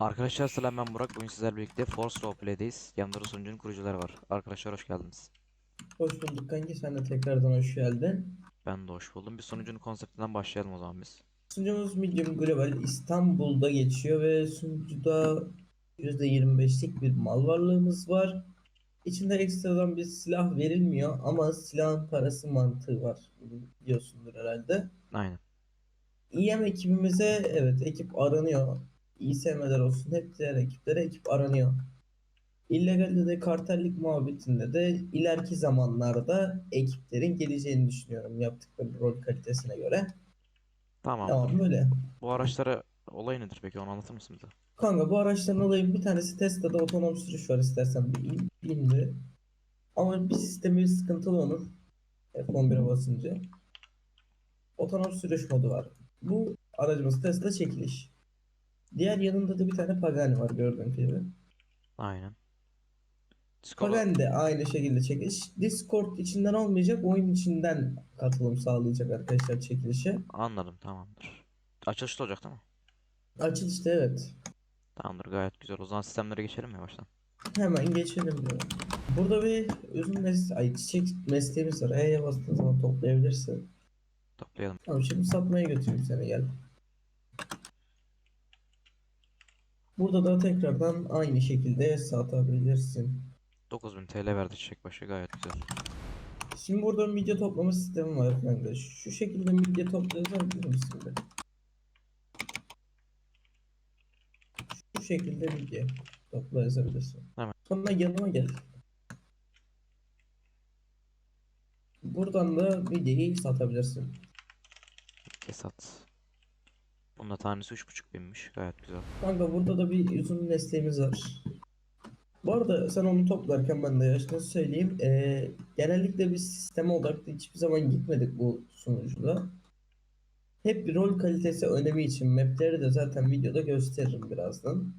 Arkadaşlar selam ben Burak. Bugün sizlerle birlikte Force Roleplay'deyiz. Yanımda da sunucunun kurucuları var. Arkadaşlar hoş geldiniz. Hoş bulduk kanki. Sen de tekrardan hoş geldin. Ben de hoş buldum. Bir sunucunun konseptinden başlayalım o zaman biz. Sunucumuz Medium Global İstanbul'da geçiyor ve sunucuda %25'lik bir mal varlığımız var. İçinde ekstradan bir silah verilmiyor ama silahın parası mantığı var. Bunu biliyorsundur herhalde. Aynen. İyem ekibimize evet ekip aranıyor. İyi sevmeler olsun. Hep diğer ekiplere ekip aranıyor. İllegalde de kartellik muhabbetinde de ileriki zamanlarda ekiplerin geleceğini düşünüyorum yaptıkları rol kalitesine göre. Tamam. Tamam böyle. Bu araçlara olay nedir peki onu anlatır mısın bize? Kanka bu araçların olayı bir tanesi Tesla'da otonom sürüş var istersen bir in, bindi. Ama bir sistemi bir sıkıntılı onun. F11'e basınca. Otonom sürüş modu var. Bu aracımız Tesla çekiliş. Diğer yanında da bir tane Pagani var gördüğün gibi. Aynen. Discord'a Pagani de aynı şekilde çekiliş. Discord içinden olmayacak, oyun içinden katılım sağlayacak arkadaşlar çekilişe. anladım tamamdır. Açılışta olacak değil mi? Açılışta evet. Tamamdır gayet güzel. O zaman sistemlere geçelim mi baştan? Hemen geçelim diyorum. Burada bir üzüm mes ay çiçek mesleğimiz var. E'ye bastığın zaman toplayabilirsin. Toplayalım. Tamam şimdi satmaya götüreyim seni gel. Burada da tekrardan aynı şekilde satabilirsin. 9000 TL verdi çiçek başı gayet güzel. Şimdi burada midye toplama sistemi var kanka. Şu şekilde midye toplayabilir misin be? Şu şekilde midye toplayabilirsin. Hemen. Sonra yanıma gel. Buradan da midyeyi satabilirsin. Kesat. Bunun da tanesi 3.5 binmiş. Gayet güzel. Kanka burada da bir üzüm mesleğimiz var. Bu arada sen onu toplarken ben de yaşını söyleyeyim. Ee, genellikle biz sisteme odaklı hiçbir zaman gitmedik bu sunucuda. Hep bir rol kalitesi önemi için mapleri de zaten videoda gösteririm birazdan.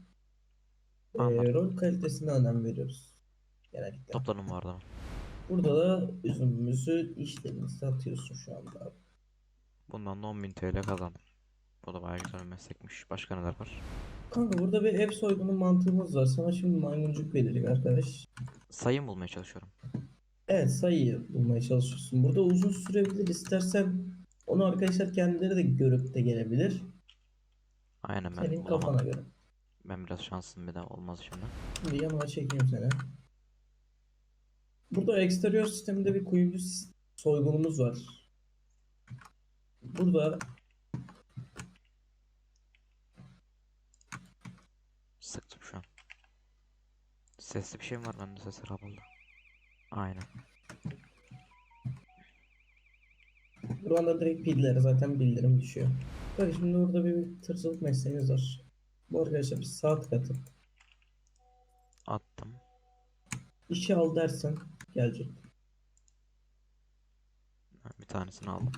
Ee, Anladım. rol kalitesine önem veriyoruz. Genellikle. Toplanım vardı ama. Burada da üzümümüzü işlerini satıyorsun şu anda. abi. Bundan da 10.000 TL kazandım. Bu da bayağı güzel bir meslekmiş. Başka neler var? Kanka burada bir ev soygunu mantığımız var. Sana şimdi maymuncuk verecek arkadaş. Sayım bulmaya çalışıyorum. Evet sayıyı bulmaya çalışıyorsun. Burada uzun sürebilir. İstersen onu arkadaşlar kendileri de görüp de gelebilir. Aynen ben Senin kafana bulamadım. göre. Ben biraz şansım bir de olmaz şimdi. Şimdi yanıma çekeyim seni. Burada eksterior sisteminde bir kuyumcu soygunumuz var. Burada Sıktım şu an. Sesli bir şey mi var? Bende sesler kapalı. Aynen. Buradan direkt pillere zaten bildirim düşüyor. Bak şimdi burada bir tırcılık mesleğimiz var. Bu arkadaşlar bir saat katıp Attım. işe al dersen gelecek. Ha, Bir tanesini aldım.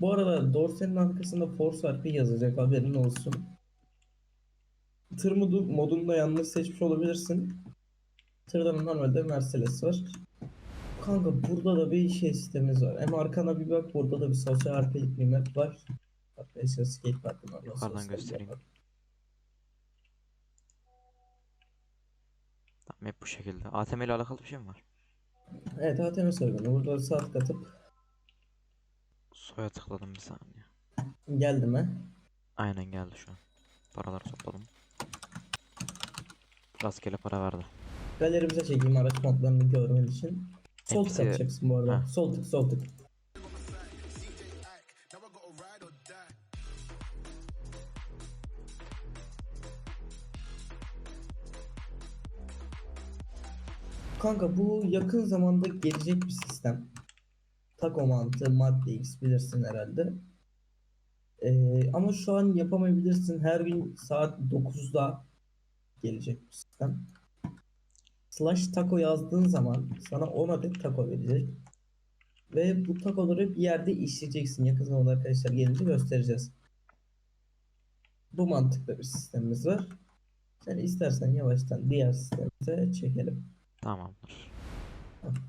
Bu arada dorsenin arkasında force harfi yazacak haberin olsun. Tır modu, modunu da yanlış seçmiş olabilirsin. Tırda normalde Mercedes var. Kanka burada da bir şey sistemimiz var. Hem arkana bir bak burada da bir sosyal harflik bir map var. Arkadaşlar skate parkı var. Yukarıdan göstereyim. var. Tamam hep bu şekilde. ATM ile alakalı bir şey mi var? Evet ATM soygunu. Burada saat katıp Soya tıkladım bir saniye. geldi mi? Aynen geldi şu an. Paraları topladım. Rastgele para verdi. Galerimize çekeyim araç modlarını görmen için. Sol tık Hepsi- atacaksın bu arada. Ha. Sol tık sol tık. Kanka bu yakın zamanda gelecek bir sistem. Taco mantığı Madde X bilirsin herhalde. Ee, ama şu an yapamayabilirsin. Her gün saat 9'da gelecek bir sistem. Slash taco yazdığın zaman sana 10 adet taco verecek. Ve bu takoları bir yerde işleyeceksin. Yakın zamanda arkadaşlar gelince göstereceğiz. Bu mantıkla bir sistemimiz var. Sen istersen yavaştan diğer sistemimize çekelim. Tamamdır.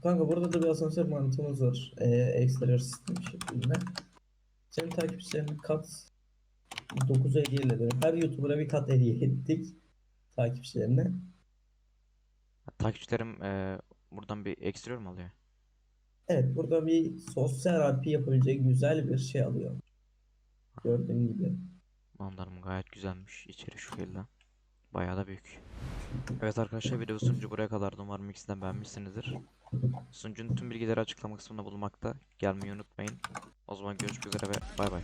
Kanka burada da bir asansör mantığımız var. Ee, exterior sistem şeklinde. Senin takipçilerini kat. 9 hediyeyle dönüyor. Her YouTuber'a bir kat hediye ettik takipçilerine. Takipçilerim eee, buradan bir ekstra mı alıyor? Evet burada bir sosyal RP yapabileceği güzel bir şey alıyor. Gördüğün gibi. Mandarım gayet güzelmiş. İçeri şu şekilde. Bayağı da büyük. Evet arkadaşlar video sunucu buraya kadardı. Umarım ikisinden beğenmişsinizdir. Sunucunun tüm bilgileri açıklama kısmında bulunmakta. Gelmeyi unutmayın. O zaman görüşmek üzere ve bay bay.